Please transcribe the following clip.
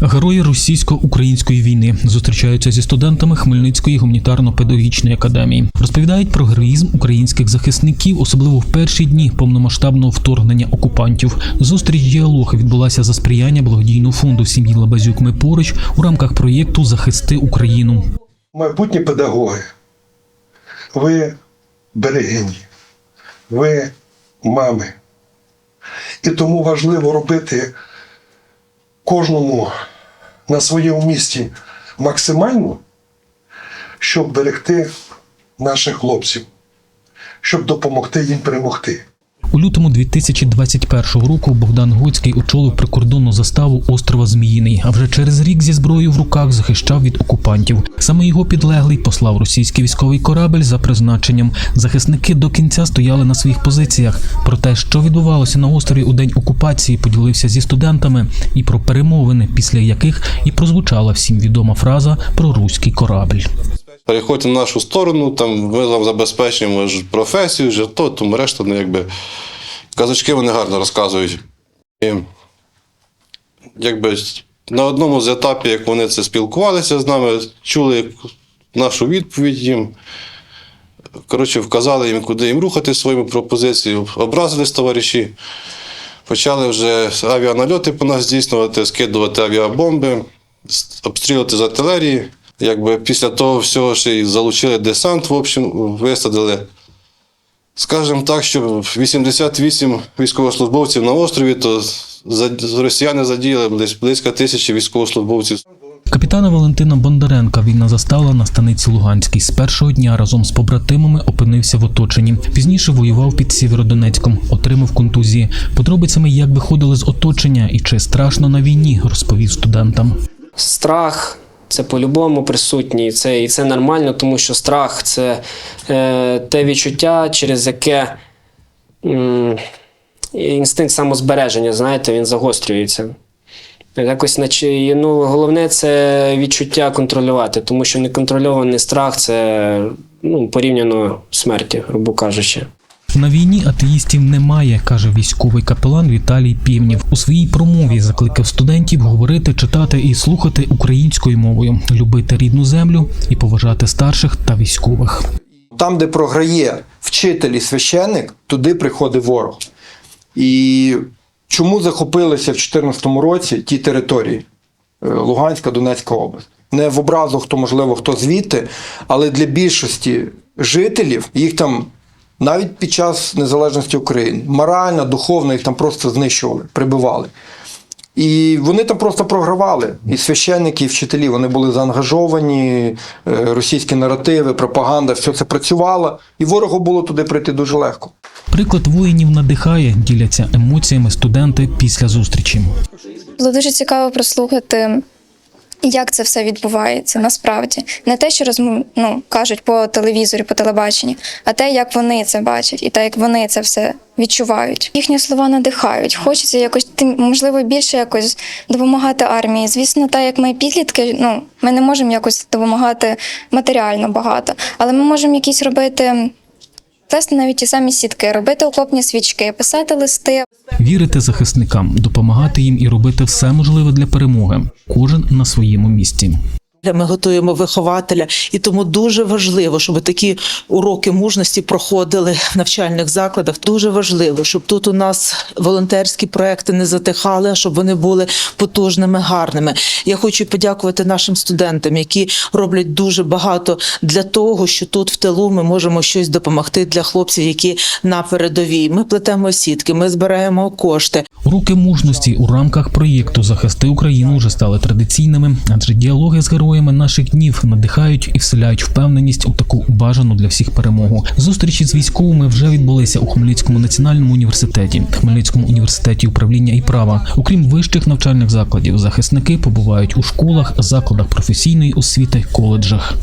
Герої російсько-української війни зустрічаються зі студентами Хмельницької гуманітарно-педагогічної академії. Розповідають про героїзм українських захисників, особливо в перші дні повномасштабного вторгнення окупантів. Зустріч діалог відбулася за сприяння благодійного фонду сім'ї Лабазюк. Ми поруч у рамках проєкту Захисти Україну. майбутні педагоги, ви берегині, ви мами. І тому важливо робити кожному на своєму місці максимально, щоб берегти наших хлопців, щоб допомогти їм перемогти. У лютому 2021 року Богдан Гоцький очолив прикордонну заставу острова Зміїний, а вже через рік зі зброєю в руках захищав від окупантів. Саме його підлеглий послав російський військовий корабель за призначенням. Захисники до кінця стояли на своїх позиціях. Про те, що відбувалося на острові у день окупації, поділився зі студентами і про перемовини, після яких і прозвучала всім відома фраза про руський корабль. Переходьте на нашу сторону, там ми вам забезпечуємо професію, житло, тому решта, ну якби казочки вони гарно розказують. І якби на одному з етапів, як вони це спілкувалися з нами, чули нашу відповідь їм. Коротше, вказали їм, куди їм рухати своїми пропозиціями, образились товариші. Почали вже авіанальоти по нас здійснювати, скидувати авіабомби, обстрілювати з артилерії. Якби після того всього ще й залучили десант, в общем, висадили. Скажімо так, що 88 військовослужбовців на острові, то росіяни задіяли близь- близько тисячі військовослужбовців. Капітана Валентина Бондаренка війна застала на станиці Луганській. З першого дня разом з побратимами опинився в оточенні. Пізніше воював під Сєвєродонецьком, отримав контузії. Подробицями, як виходили з оточення і чи страшно на війні, розповів студентам. Страх це по-любому присутній. І Це, і це нормально, тому що страх це е, те відчуття, через яке м, інстинкт самозбереження, знаєте, він загострюється. Якось наче, ну, головне це відчуття контролювати, тому що неконтрольований страх це ну, порівняно смерті, грубо кажучи. На війні атеїстів немає, каже військовий капелан Віталій Півнів. У своїй промові закликав студентів говорити, читати і слухати українською мовою, любити рідну землю і поважати старших та військових. Там, де програє вчитель і священник, туди приходить ворог. І чому захопилися в 2014 році ті території Е, Луганська, Донецька область? Не в образу, хто, можливо, хто звідти, але для більшості жителів їх там навіть під час незалежності України морально, духовно їх там просто знищували, прибивали. І вони там просто програвали. І священники, і вчителі вони були заангажовані, е, російські наративи, пропаганда, все це працювало, і ворогу було туди прийти дуже легко. Приклад воїнів надихає, діляться емоціями студенти після зустрічі. Було дуже цікаво прослухати, як це все відбувається насправді. Не те, що розмов... ну, кажуть по телевізорі, по телебаченні, а те, як вони це бачать, і те, як вони це все відчувають. Їхні слова надихають. Хочеться якось тим, можливо, більше якось допомагати армії. Звісно, так як ми підлітки, ну ми не можемо якось допомагати матеріально багато, але ми можемо якісь робити. Плести навіть ті самі сітки, робити окопні свічки, писати листи, Вірити захисникам, допомагати їм і робити все можливе для перемоги. Кожен на своєму місці. Ми готуємо вихователя, і тому дуже важливо, щоб такі уроки мужності проходили в навчальних закладах. Дуже важливо, щоб тут у нас волонтерські проекти не затихали, а щоб вони були потужними, гарними. Я хочу подякувати нашим студентам, які роблять дуже багато для того, що тут в тилу ми можемо щось допомогти для хлопців, які на передовій. Ми плетемо сітки, ми збираємо кошти. Уроки мужності у рамках проєкту Захисти Україну вже стали традиційними, адже діалоги з героями наших днів надихають і вселяють впевненість у таку бажану для всіх перемогу. Зустрічі з військовими вже відбулися у Хмельницькому національному університеті, Хмельницькому університеті управління і права. Окрім вищих навчальних закладів, захисники побувають у школах, закладах професійної освіти, коледжах.